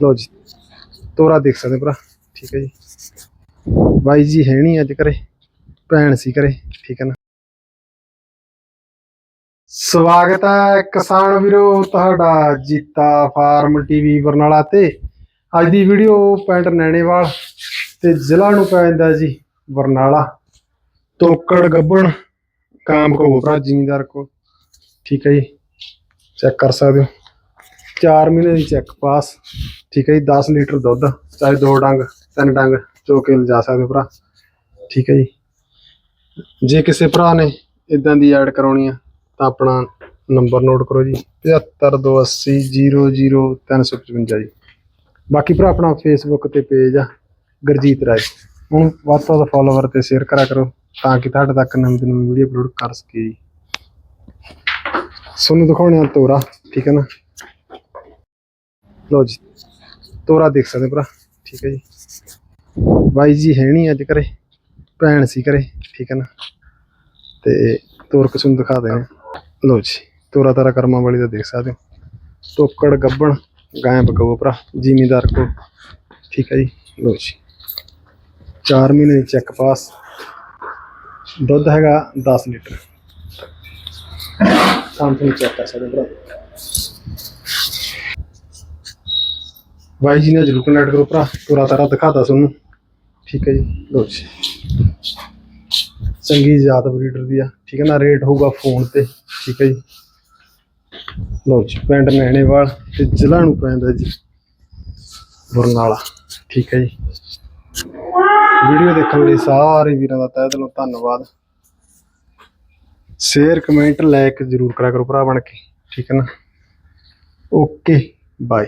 ਲਓ ਜੀ, ਤੋਰਾ ਦੇਖ ਸਕਦੇ ਭਰਾ, ਠੀਕ ਹੈ ਜੀ। ਬਾਈ ਜੀ ਹੈ ਨਹੀਂ ਅੱਜ ਘਰੇ, ਭੈਣ ਸੀ ਘਰੇ, ਠੀਕ ਹੈ ਨਾ। ਸਵਾਗਤ ਹੈ ਕਿਸਾਨ ਵੀਰੋ, ਤੁਹਾਡਾ ਜੀਤਾ ਫਾਰਮ ਟੀਵੀ ਬਰਨਾਲਾ ਤੇ। ਅੱਜ ਦੀ ਵੀਡੀਓ ਪਿੰਡ ਨੈਣੇਵਾਲ ਤੇ ਜ਼ਿਲ੍ਹਾ ਨੂੰ ਪੈ ਜੀ, ਬਰਨਾਲਾ। ਤੋਕੜ ਗੱਬਣ, ਕਾਮ ਕੋ ਭਰਾ, ਜ਼ਿਮੀਂਦਾਰ ਕੋ ਠੀਕ ਹੈ ਜੀ। ਚੈੱਕ ਕਰ ਸਕਦੇ ਹੋ। 4 ਮਹੀਨੇ ਦੀ ਚੈੱਕ ਪਾਸ। ਠੀਕ ਹੈ ਜੀ 10 ਲੀਟਰ ਦੁੱਧ, ਚਾਹੇ ਦੋ ਡੰਗ, ਤਿੰਨ ਡੰਗ ਚੋ ਕੇ ਲਿਜਾ ਸਕਦੇ ਹੋ ਭਰਾ। ਠੀਕ ਹੈ ਜੀ। ਜੇ ਕਿਸੇ ਭਰਾ ਨੇ ਇਦਾਂ ਦੀ ਐਡ ਕਰਾਉਣੀ ਆ, ਤਾਂ ਆਪਣਾ ਨੰਬਰ ਨੋਟ ਕਰੋ ਜੀ 7528000355 ਜੀ। ਬਾਕੀ ਭਰਾ, ਆਪਣਾ ਫੇਸਬੁੱਕ ਤੇ ਪੇਜ ਆ, ਗੁਰਜੀਤ ਰਾਏ। ਹੁਣ ਵੱਧ ਤੋਂ ਵੱਧ ਫਾਲੋਵਰ ਤੇ ਸ਼ੇਅਰ ਕਰਾ ਕਰੋ, ਤਾਂ ਕਿ ਤੁਹਾਡੇ ਤੱਕ ਨਵੀਂ ਤੋਂ ਨਵੀਂ ਵੀਡੀਓ ਅਪਲੋਡ ਕਰ ਸਕੀਏ ਜੀ। ਤੁਹਾਨੂੰ ਦਿਖਾਉਣੇ ਆ ਤੋਰਾ, ਠੀਕ ਹੈ ਨਾ? ਲਓ ਜੀ। ਤੋਰਾ ਦੇਖ ਸਕਦੇ ਭਰਾ। ਠੀਕ ਹੈ ਜੀ। ਬਾਈ ਜੀ ਹੈ ਨਹੀਂ ਅੱਜ ਘਰੇ। ਭੈਣ ਸੀ ਘਰੇ। ਠੀਕ ਹੈ ਨਾ। ਤੇ ਤੋਰ ਕੇ ਦਿਖਾ ਦੇ ਲੋ ਜੀ, ਤੋਰਾ ਤਾਰਾ ਕਰਮਾਂ ਵਾਲੀ ਦਾ ਦੇਖ ਸਕਦੇ ਹੋ। ਟੋਕੜ ਗੱਬਣ ਗਾਂ ਬਕੋ ਭਰਾ, ਜ਼ਿਮੀਦਾਰ ਕੋ। ਠੀਕ ਹੈ ਜੀ। ਲਓ ਜੀ। 4 ਮਹੀਨੇ ਦੀ ਚੈੱਕ ਪਾਸ ਦੁੱਧ ਹੈਗਾ 10 ਲੀਟਰ। ਸ਼ਾਮ ਨੂੰ ਚੈੱਕ ਕਰ ਸਕਦੇ ਹੋ ਭਰਾ। ਬਾਈ ਜੀ ਨੇ ਜਰੂਰ ਕਨੈਕਟ ਕਰੋ ਭਰਾ ਤੋਰਾ ਤਾਰਾ ਦਿਖਾਤਾ ਤੁਹਾਨੂੰ। ਠੀਕ ਹੈ ਜੀ, ਲਓ ਜੀ। ਚੰਗੀ ਜਾਤ ਬਰੀਡਰ ਦੀ ਆ, ਠੀਕ ਹੈ ਨਾ ਰੇਟ ਹੋਊਗਾ ਫੋਨ ਤੇ, ਠੀਕ ਹੈ ਜੀ। ਲੋ ਜੀ, ਪਿੰਡ ਨਹਿਣੇਵਾਲ ਤੇ ਜ਼ਿਲ੍ਹਾ ਨੂੰ ਪੈਂਦਾ ਜੀ, ਬਰਨਾਲਾ, ਠੀਕ ਹੈ ਜੀ। ਵੀਡੀਓ ਦੇਖਣ ਲਈ ਸਾਰੇ ਵੀਰਾਂ ਦਾ ਤਹਿ ਦਿਲੋਂ ਧੰਨਵਾਦ। ਸ਼ੇਅਰ ਕਮੈਂਟ ਲਾਈਕ ਜਰੂਰ ਕਰਿਆ ਕਰੋ ਭਰਾ ਬਣ ਕੇ, ਠੀਕ ਹੈ ਨਾ। Okay bye